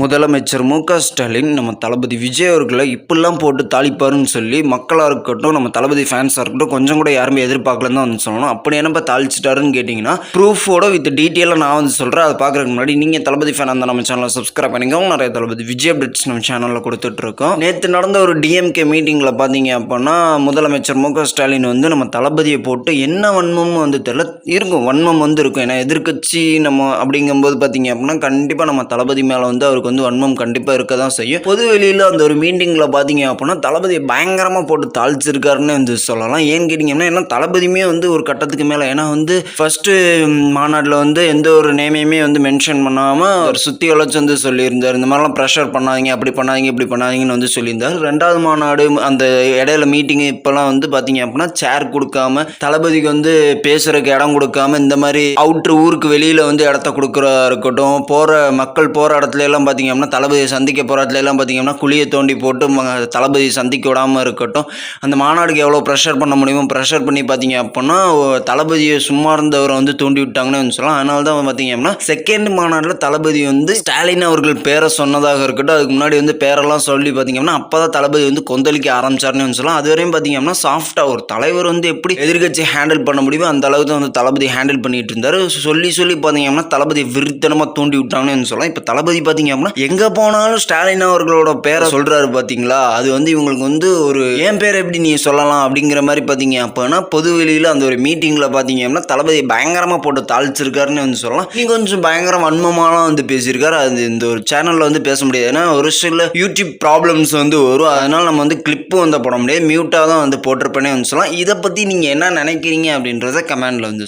முதலமைச்சர் மு க ஸ்டாலின் நம்ம தளபதி விஜய் அவர்களை இப்படிலாம் போட்டு தாளிப்பாருன்னு சொல்லி மக்களாக இருக்கட்டும் நம்ம தளபதி ஃபேன்ஸாக இருக்கட்டும் கொஞ்சம் கூட யாருமே எதிர்பார்க்கலன்னு தான் வந்து சொல்லணும். அப்படி என்னப்பா தாளிச்சிட்டாருன்னு கேட்டிங்கன்னா ப்ரூஃபோட வித் டீட்டெயிலாக நான் வந்து சொல்கிறேன் அதை பார்க்குறதுக்கு முன்னாடி நீங்கள் தளபதி ஃபேன் அந்த நம்ம சேனலை சப்ஸ்கிரைப் பண்ணிக்கோங்க. நிறைய தளபதி விஜய் அப்டேட்ஸ் நம்ம சேனலில் கொடுத்துட்ருக்கோம். நேற்று நடந்த ஒரு டிஎம்கே மீட்டிங்கில் பார்த்தீங்க அப்படின்னா முதலமைச்சர் மு க ஸ்டாலின் வந்து நம்ம தளபதியை போட்டு என்ன வன்மம் வந்து தெரியல இருக்கும் வன்மம் வந்து இருக்கும். ஏன்னா எதிர்க்கட்சி நம்ம அப்படிங்கும்போது பார்த்தீங்க அப்படின்னா கண்டிப்பாக நம்ம தளபதி மேலே வந்து அவருக்கு வந்து வன்மம் கண்டிப்பாக இருக்க தான் செய்யும். பொது வெளியில் அந்த ஒரு மீட்டிங்கில் பார்த்தீங்க அப்படின்னா தளபதியை பயங்கரமாக போட்டு தாழ்ச்சிருக்காருன்னு வந்து சொல்லலாம். ஏன்னு கேட்டிங்கன்னா ஏன்னா தளபதியுமே வந்து ஒரு கட்டத்துக்கு மேலே. ஏன்னா வந்து ஃபஸ்ட்டு மாநாட்டில் வந்து எந்த ஒரு நேமையுமே வந்து மென்ஷன் பண்ணாமல் அவர் சுற்றி அழைச்சி வந்து சொல்லியிருந்தார். இந்த மாதிரிலாம் ப்ரெஷர் பண்ணாதீங்க அப்படி பண்ணாதீங்க இப்படி பண்ணாதீங்கன்னு வந்து சொல்லியிருந்தார். ரெண்டாவது மாநாடு அந்த இடையில மீட்டிங்கு இப்போலாம் வந்து பார்த்தீங்க அப்படின்னா சேர் கொடுக்காம தளபதிக்கு வந்து பேசுறதுக்கு இடம் கொடுக்காம இந்த மாதிரி அவுட்ரு ஊருக்கு வெளியில் வந்து இடத்த கொடுக்குறா இருக்கட்டும் போகிற மக்கள் போகிற இடத்துல எல்லாம் பார்த்தீங்க அப்படின்னா தளபதி சந்திக்க போகிற எல்லாம் பார்த்திங்க பார்த்தீங்கன்னா குழியை தோண்டி போட்டு தளபதி தளபதியை சந்திக்க விடாமல் இருக்கட்டும். அந்த மாநாடுக்கு எவ்வளோ ப்ரெஷர் பண்ண முடியுமோ ப்ரெஷர் பண்ணி பார்த்தீங்க அப்படின்னா தளபதியை சும்மா இருந்தவரை வந்து தூண்டி விட்டாங்கன்னு வந்து சொல்லலாம். அதனால தான் பார்த்தீங்க அப்படின்னா செகண்ட் மாநாட்டில் தளபதி வந்து ஸ்டாலின் அவர்கள் பேரை சொன்னதாக இருக்கட்டும் அதுக்கு முன்னாடி வந்து பேரெல்லாம் சொல்லி பார்த்தீங்க அப்படின்னா அப்போ தான் தளபதி வந்து கொந்தளிக்க ஆரம்பிச்சார்னு சொல்லலாம். அது வரையும் பார்த்தீங்க அப்படின்னா சாஃப்டாக ஒரு தலைவர் வந்து எப்படி எதிர்கட்சி ஹேண்டில் பண்ண முடியுமோ அந்த அளவுக்கு தான் வந்து தளபதி ஹேண்டில் பண்ணிட்டு இருந்தார். சொல்லி சொல்லி பார்த்தீங்க அப்படின்னா தளபதி விருத்தனமாக தூண்டி விட்டாங்கன்னு வந்து சொல்லலாம். இப்போ தளபதி பார்த்திங்க அப்படின்னா எங்கே போனாலும் ஸ்டாலின் அவர்களோட பேரை சொல்கிறாரு பார்த்தீங்களா அது வந்து இவங்களுக்கு வந்து ஒரு என் பேர் எப்படி நீ சொல்லலாம்? அப்படிங்கிற மாதிரி பார்த்தீங்க அப்போனா பொதுவெளியில் அந்த ஒரு மீட்டிங்கில் பார்த்தீங்க அப்படின்னா தளபதி பயங்கரமாக போட்டு தாளிச்சிருக்காருன்னு வந்து சொல்லலாம். நீ கொஞ்சம் பயங்கரம் வன்மமாலாம் வந்து பேசியிருக்காரு. அது இந்த ஒரு சேனலில் வந்து பேச முடியாது. ஏன்னா ஒரு சில யூடியூப் ப்ராப்ளம்ஸ் வந்து வரும். அதனால் நம்ம வந்து கிளிப்பும் வந்து போட முடியாது மியூட்டாக தான் வந்து போட்டிருப்பேனே வந்து சொல்லலாம். இதை பற்றி நீங்கள் என்ன நினைக்கிறீங்க அப்படின்றத கமெண்டில் வந்து